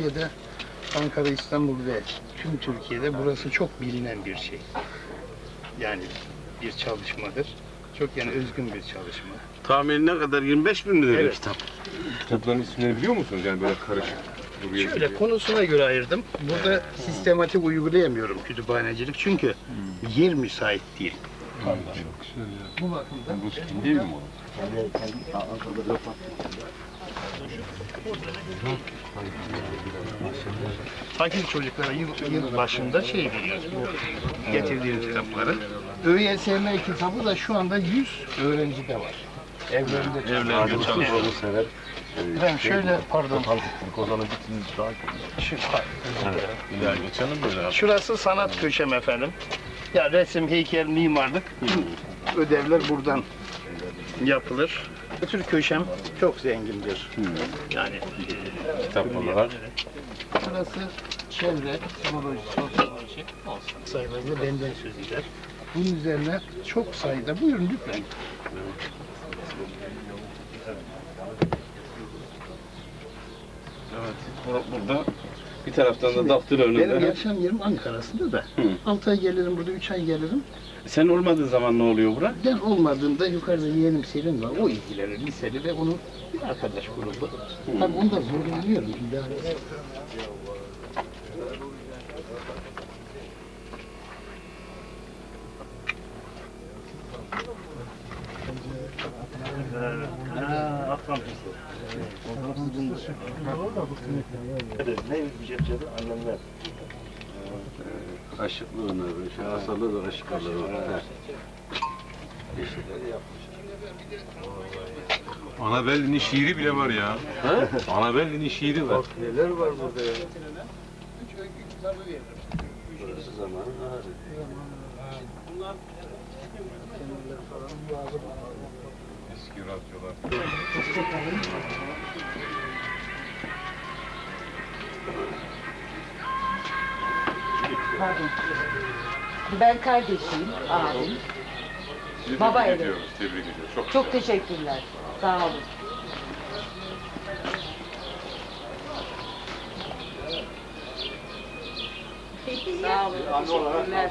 Türkiye'de Ankara, İstanbul ve tüm Türkiye'de burası çok bilinen bir şey. Yani bir çalışmadır. Çok yani özgün bir çalışma. Tahmini ne kadar? 25 bin lira Evet. kitap. Kitapların isimlerini biliyor musunuz? Yani böyle karışık. buraya Şöyle gidiyor. konusuna göre ayırdım. Burada sistematik uygulayamıyorum kütüphanecilik çünkü yer müsait değil. Bu bakımdan Bu kim değil mi o? Fakir çocuklara yıl, yıl başında şey veriyoruz bu getirdiğim kitapları. ÖYSM kitabı da şu anda 100 öğrencide var. Evlerinde Evlerinde çalışıyor. sever. Ben şöyle pardon. Kozan'ın bittiğini daha Şu, böyle. şurası sanat köşem efendim. Ya resim, heykel, mimarlık ödevler buradan yapılır. Kültür köşem çok zengindir. Yani e, Kitap olarak. Burası çevre, psikoloji, sosyoloji sayılarını benden söz eder. Bunun üzerine çok sayıda, buyurun lütfen. Evet. Bur- Burada bir taraftan da daftır Benim önünde. yaşam yerim Ankara'sında da. Hı. 6 ay gelirim burada, 3 ay gelirim. Sen olmadığın zaman ne oluyor bura? Ben olmadığımda yukarıda yeğenim Selim var. O ilgilenir liseli ve onun bir arkadaş grubu. Tabii onda zorlanıyorum. Yani. Aşıklı onları, şey, asalı da aşıklı var. Anabelli'nin şiiri bile var ya. Anabelli'nin şiiri var. Eski radyolar. Pardon. Ben kardeşiyim, abim. Sizi Baba tebrik evet. ediyoruz, tebrik ediyoruz. Çok, Çok teşekkürler. Sağ olun. Sağ olun. Teşekkürler.